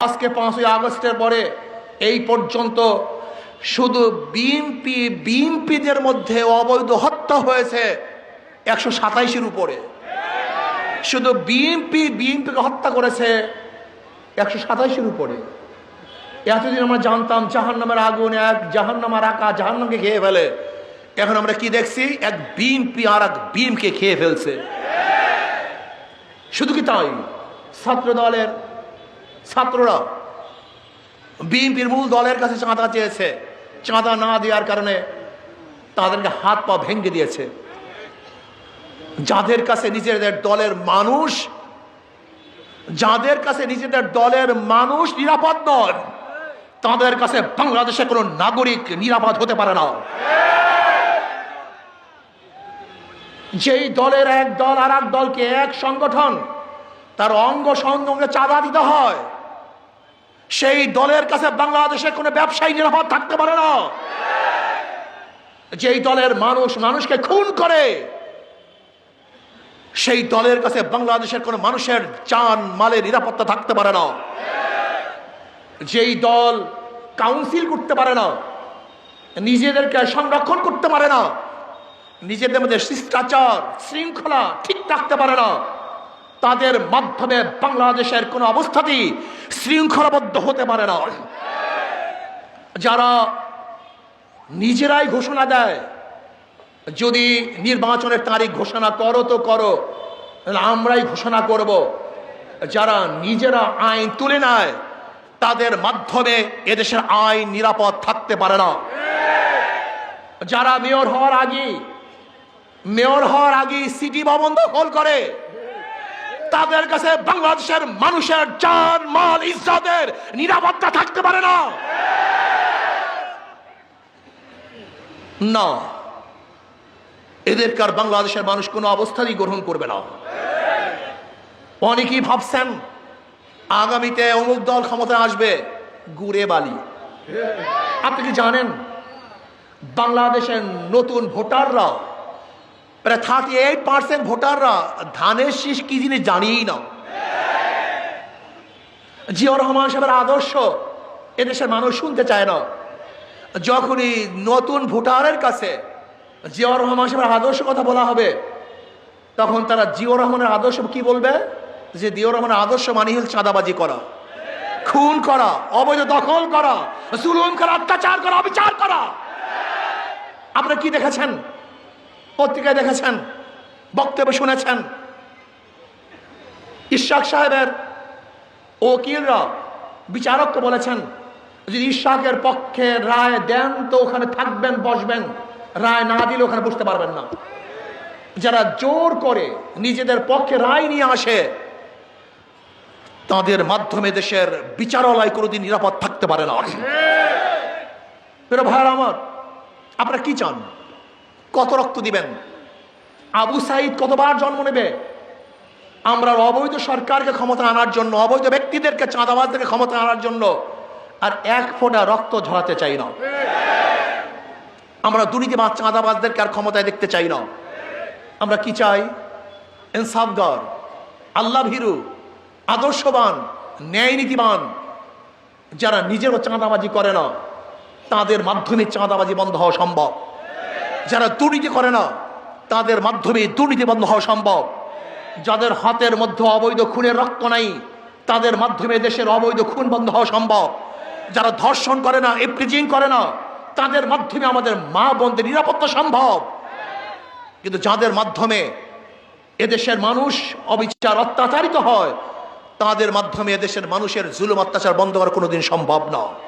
আজকে পাঁচই আগস্টের পরে এই পর্যন্ত শুধু বিএনপি বিএনপিদের মধ্যে অবৈধ হত্যা হয়েছে একশো সাতাইশের উপরে। শুধু বিএনপি বিএনপিকে হত্যা করেছে একশো সাতাইশের উপরে। এতদিন আমরা জানতাম জাহান্নামের আগুন এক, জাহান্নামার আকা, জাহান্নামকে খেয়ে ফেলে। এখন আমরা কি দেখছি? এক বিএনপি আর এক বিএমকে খেয়ে ফেলছে। শুধু কি তাই? ছাত্র দলের ছাত্ররা বিএনপির মূল দলের কাছে চাঁদা চেয়েছে। চাঁদা না দেওয়ার কারণে তাদেরকে হাত পা ভেঙে দিয়েছে। যাদের কাছে নিজেদের দলের মানুষ, যাদের কাছে নিজেদের দলের মানুষ নিরাপদ নন, তাদের কাছে বাংলাদেশে কোনো নাগরিক নিরাপদ হতে পারে না। যেই দলের এক দল আর এক দলকে এক সংগঠন, তার অঙ্গ সঙ্গে চাঁদা দিতে হয়। সেই দলের কাছে বাংলাদেশে কোনো ব্যবসায়ী নিরাপদ থাকতে পারে না। যেই দলের মানুষ মানুষকে খুন করে, সেই দলের কাছে বাংলাদেশের কোনো মানুষের চান, মালের নিরাপত্তা থাকতে পারে না। যেই দল কাউন্সিল করতে পারে না, নিজেদেরকে সংরক্ষণ করতে পারে না, নিজেদের মধ্যে শিষ্টাচার, শৃঙ্খলা ঠিক রাখতে পারে না। তাদের মাধ্যমে বাংলাদেশের কোনো অবস্থাতেই শৃঙ্খলাবদ্ধ হতে পারে না। যারা নিজেরাই ঘোষণা দেয়, যদি নির্বাচনের তারিখ ঘোষণা করো তো করো আমরাই ঘোষণা করব। যারা নিজেরা আইন তুলে নেয়, তাদের মাধ্যমে এদেশের আইন নিরাপদ থাকতে পারে না। যারা মেয়র হওয়ার আগে মেয়র হওয়ার আগে সিটি ভবন দখল করে তাদের কাছে বাংলাদেশের মানুষের জান, মাল ইজ্জতের নিরাপত্তা থাকতে পারে না। না, এদেরকে আর বাংলাদেশের মানুষ কোনো অবস্থাতেই গ্রহণ করবে না। অনেকেই ভাবছেন, আগামীতে অমুক দল ক্ষমতায় আসবে, গুড়ে বালি। আপনি কি জানেন, বাংলাদেশের নতুন ভোটাররা প্রায় থার্টি এইট পার্সেন্ট ভোটাররা ধানের শীষ কি জিনিস জানিই না। জিয়াউর রহমান সাহেবের আদর্শ এদেশের মানুষ শুনতে চায় না। যখনই নতুন ভোটারের কাছে জিয়াউর রহমান সাহেবের আদর্শ কথা বলা হবে, তখন তারা জিয়াউর রহমানের আদর্শ কি বলবে? যে জিয়াউর রহমানের আদর্শ মানি হল চাঁদাবাজি করা, খুন করা, অবৈধ দখল করা, জুলুম করা, অত্যাচার করা অবিচার করা। আপনারা কি দেখেছেন? পত্রিকায় দেখেছেন বক্তব্য শুনেছেন। ইশাক সাহেবের ওকিলরা বিচারককে বলেছেন যদি ইশাকের পক্ষে রায় দেন তো ওখানে থাকবেন বসবেন। রায় না দিলে ওখানে বসতে পারবেন না। যারা জোর করে নিজেদের পক্ষে রায় নিয়ে আসে তাদের মাধ্যমে দেশের বিচারালয় কোনোদিন নিরাপদ থাকতে পারে না। ভাইয়ার আমার আপনারা কি চান? কত রক্ত দিবেন? আবু সাইদ কতবার জন্ম নেবে? আমরা অবৈধ সরকারকে ক্ষমতা আনার জন্য, অবৈধ ব্যক্তিদেরকে চাঁদাবাজদেরকে ক্ষমতা আনার জন্য আর এক ফোঁটা রক্ত ঝরাতে চাই না। আমরা দুর্নীতিবাজ চাঁদাবাজদেরকে আর ক্ষমতায় দেখতে চাই না। আমরা কি চাই? ইনসাফগার, আল্লাহ ভীরু, আদর্শবান, ন্যায় নীতিবান, যারা নিজেরও চাঁদাবাজি করে না, তাদের মাধ্যমে চাঁদাবাজি বন্ধ হওয়া সম্ভব। যারা দুর্নীতি করে না, তাদের মাধ্যমে দুর্নীতি বন্ধ হওয়া সম্ভব। যাদের হাতের মধ্যে অবৈধ খুনের রক্ত নাই, তাদের মাধ্যমে দেশের অবৈধ খুন বন্ধ হওয়া সম্ভব। যারা ধর্ষণ করে না এপ্রিজিং করে না, তাদের মাধ্যমে আমাদের মা বোনদের নিরাপত্তা সম্ভব। কিন্তু যাদের মাধ্যমে এদেশের মানুষ অবিচার, অত্যাচারিত হয়, তাদের মাধ্যমে এদেশের মানুষের জুলুম, অত্যাচার বন্ধ করা কোনোদিন সম্ভব নয়।